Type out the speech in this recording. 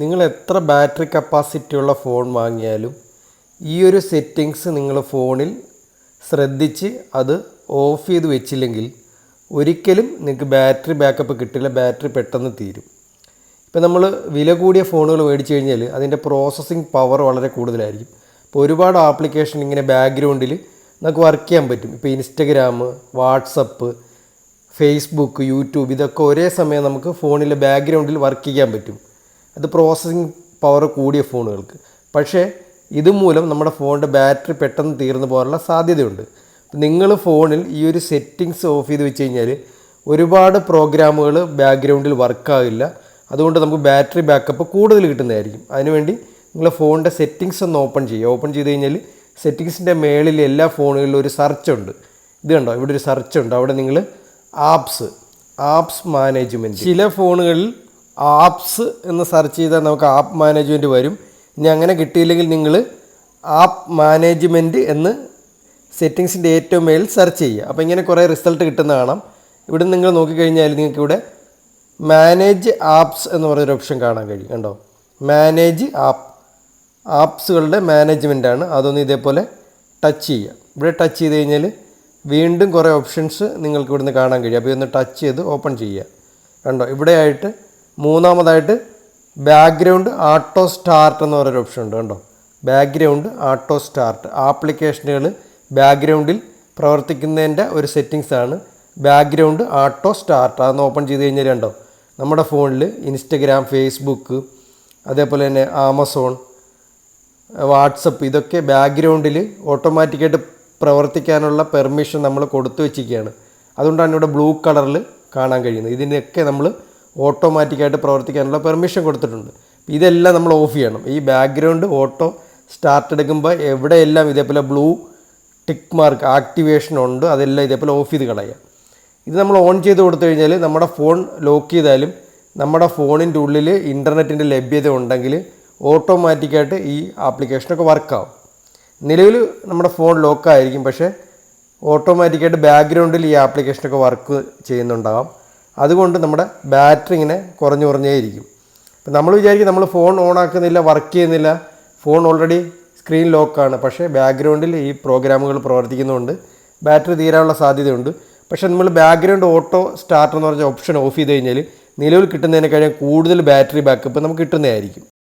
നിങ്ങൾ എത്ര battery capacity ഉള്ള ഫോൺ വാങ്ങിയാലും ഈ ഒരു സെറ്റിങ്സ് നിങ്ങൾ ഫോണിൽ ശ്രദ്ധിച്ച് അത് ഓഫ് ചെയ്ത് വെച്ചില്ലെങ്കിൽ ഒരിക്കലും നിങ്ങൾക്ക് ബാറ്ററി ബാക്കപ്പ് കിട്ടില്ല ബാറ്ററി പെട്ടെന്ന് തീരും. ഇപ്പം നമ്മൾ വില കൂടിയ ഫോണുകൾ മേടിച്ചു കഴിഞ്ഞാൽ അതിന്റെ പ്രോസസ്സിങ് പവർ വളരെ കൂടുതലായിരിക്കും. അപ്പോൾ ഒരുപാട് ആപ്ലിക്കേഷൻ ഇങ്ങനെ ബാക്ക്ഗ്രൗണ്ടിൽ നമുക്ക് വർക്ക് ചെയ്യാൻ പറ്റും. ഇപ്പോൾ ഇൻസ്റ്റഗ്രാം വാട്സപ്പ് ഫേസ്ബുക്ക് യൂട്യൂബ് ഇതൊക്കെ ഒരേ സമയം നമുക്ക് ഫോണിലെ ബാക്ക്ഗ്രൗണ്ടിൽ വർക്ക് ചെയ്യാൻ പറ്റും. അത് പ്രോസസ്സിങ് പവർ കൂടിയ ഫോണുകൾക്ക്. പക്ഷേ ഇതുമൂലം നമ്മുടെ ഫോണിന്റെ ബാറ്ററി പെട്ടെന്ന് തീർന്നു പോകാനുള്ള സാധ്യതയുണ്ട്. നിങ്ങൾ ഫോണിൽ ഈ ഒരു സെറ്റിങ്സ് ഓഫ് ചെയ്ത് വെച്ച് കഴിഞ്ഞാൽ ഒരുപാട് പ്രോഗ്രാമുകൾ ബാക്ക്ഗ്രൗണ്ടിൽ വർക്കാകില്ല അതുകൊണ്ട് നമുക്ക് ബാറ്ററി ബാക്കപ്പ് കൂടുതൽ കിട്ടുന്നതായിരിക്കും. അതിനുവേണ്ടി നിങ്ങൾ ഫോണിന്റെ സെറ്റിങ്സ് ഒന്ന് ഓപ്പൺ ചെയ്യുക. ഓപ്പൺ ചെയ്ത് കഴിഞ്ഞാൽ സെറ്റിങ്സിന്റെ മേളിൽ എല്ലാ ഫോണുകളിലും ഒരു സെർച്ച് ഉണ്ട്. ഇത് കണ്ടോ? ഇവിടെ ഒരു സെർച്ച് ഉണ്ട്. അവിടെ നിങ്ങൾ ആപ്സ് ആപ്സ് മാനേജ്മെന്റ് ചില ഫോണുകളിൽ ആപ്സ് എന്ന് സെർച്ച് ചെയ്താൽ നമുക്ക് ആപ്പ് മാനേജ്മെന്റ് വരും. ഇനി അങ്ങനെ കിട്ടിയില്ലെങ്കിൽ നിങ്ങൾ ആപ്പ് മാനേജ്മെന്റ് എന്ന് സെറ്റിങ്സിന്റെ ഏറ്റവും മേൽ സെർച്ച് ചെയ്യുക. അപ്പോൾ ഇങ്ങനെ കുറേ റിസൾട്ട് കിട്ടുന്ന കാണാം. ഇവിടെ നിങ്ങൾ നോക്കിക്കഴിഞ്ഞാൽ നിങ്ങൾക്ക് ഇവിടെ മാനേജ് ആപ്സ് എന്ന് പറയുന്നൊരു ഓപ്ഷൻ കാണാൻ കഴിയും. കണ്ടോ? മാനേജ് ആപ്പ് ആപ്സുകളുടെ മാനേജ്മെന്റ് ആണ്. അതൊന്ന് ഇതേപോലെ ടച്ച് ചെയ്യുക. ഇവിടെ ടച്ച് ചെയ്ത് കഴിഞ്ഞാൽ വീണ്ടും കുറേ ഓപ്ഷൻസ് നിങ്ങൾക്ക് ഇവിടുന്ന് കാണാൻ കഴിയും. അപ്പോൾ ഇതൊന്ന് ടച്ച് ചെയ്ത് ഓപ്പൺ ചെയ്യുക. കണ്ടോ? ഇവിടെയായിട്ട് മൂന്നാമതായിട്ട് ബാക്ക്ഗ്രൗണ്ട് ആട്ടോ സ്റ്റാർട്ട് എന്ന് പറയുന്ന ഓപ്ഷൻ ഉണ്ട് കണ്ടോ? ബാക്ക്ഗ്രൗണ്ട് ആട്ടോ സ്റ്റാർട്ട് ആപ്ലിക്കേഷനുകൾ ബാക്ക്ഗ്രൗണ്ടിൽ പ്രവർത്തിക്കുന്നതിന്റെ ഒരു സെറ്റിങ്സ് ആണ്. ബാക്ക്ഗ്രൗണ്ട് ആട്ടോ സ്റ്റാർട്ട് അതൊന്ന് ഓപ്പൺ ചെയ്ത് കഴിഞ്ഞാൽ കണ്ടോ? നമ്മുടെ ഫോണിൽ ഇൻസ്റ്റഗ്രാം ഫേസ്ബുക്ക് അതേപോലെ തന്നെ ആമസോൺ വാട്സപ്പ് ഇതൊക്കെ ബാക്ക്ഗ്രൗണ്ടിൽ ഓട്ടോമാറ്റിക്കായിട്ട് പ്രവർത്തിക്കാനുള്ള പെർമിഷൻ നമ്മൾ കൊടുത്തു വെച്ചിരിക്കുകയാണ്. അതുകൊണ്ടാണ് ഇവിടെ ബ്ലൂ കളറിൽ കാണാൻ കഴിയുന്നത്. ഇതിനൊക്കെ നമ്മൾ ഓട്ടോമാറ്റിക്കായിട്ട് പ്രവർത്തിക്കാനുള്ള പെർമിഷൻ കൊടുത്തിട്ടുണ്ട്. ഇതെല്ലാം നമ്മൾ ഓഫ് ചെയ്യണം. ഈ ബാക്ക്ഗ്രൗണ്ട് ഓട്ടോ സ്റ്റാർട്ട് എടുക്കുമ്പോൾ എവിടെയെല്ലാം ഇതേപോലെ ബ്ലൂ ടിക്ക് മാർക്ക് ആക്ടിവേഷൻ ഉണ്ട് അതെല്ലാം ഇതേപോലെ ഓഫ് ചെയ്ത് കളയുക ഇത് നമ്മൾ ഓൺ ചെയ്ത് കൊടുത്തു കഴിഞ്ഞാൽ നമ്മുടെ ഫോൺ ലോക്ക് ചെയ്താലും നമ്മുടെ ഫോണിന്റെ ഉള്ളിൽ ഇന്റർനെറ്റിന്റെ ലഭ്യത ഉണ്ടെങ്കിൽ ഓട്ടോമാറ്റിക്കായിട്ട് ഈ ആപ്ലിക്കേഷനൊക്കെ വർക്കാവും നിലവിൽ നമ്മുടെ ഫോൺ ലോക്കായിരിക്കും പക്ഷേ ഓട്ടോമാറ്റിക്കായിട്ട് ബാക്ക്ഗ്രൗണ്ടിൽ ഈ ആപ്ലിക്കേഷനൊക്കെ വർക്ക് ചെയ്യുന്നുണ്ടാകാം അതുകൊണ്ട് നമ്മുടെ ബാറ്ററി ഇങ്ങനെ കുറഞ്ഞു കുറഞ്ഞേ ഇരിക്കും. അപ്പം നമ്മൾ വിചാരിക്കും നമ്മൾ ഫോൺ ഓൺ ആക്കുന്നില്ല വർക്ക് ചെയ്യുന്നില്ല. ഫോൺ ഓൾറെഡി സ്ക്രീൻ ലോക്കാണ്. പക്ഷേ ബാക്ക്ഗ്രൗണ്ടിൽ ഈ പ്രോഗ്രാമുകൾ പ്രവർത്തിക്കുന്നതുകൊണ്ട് ബാറ്ററി തീരാനുള്ള സാധ്യതയുണ്ട്. പക്ഷേ നമ്മൾ ബാക്ക്ഗ്രൗണ്ട് ഓട്ടോ സ്റ്റാർട്ട് എന്ന് പറഞ്ഞ ഓപ്ഷൻ ഓഫ് ചെയ്ത് കഴിഞ്ഞാൽ നിലവിൽ കിട്ടുന്നതിനേക്കാളും കൂടുതൽ ബാറ്ററി ബാക്കപ്പ് നമുക്ക് കിട്ടുന്നതായിരിക്കും.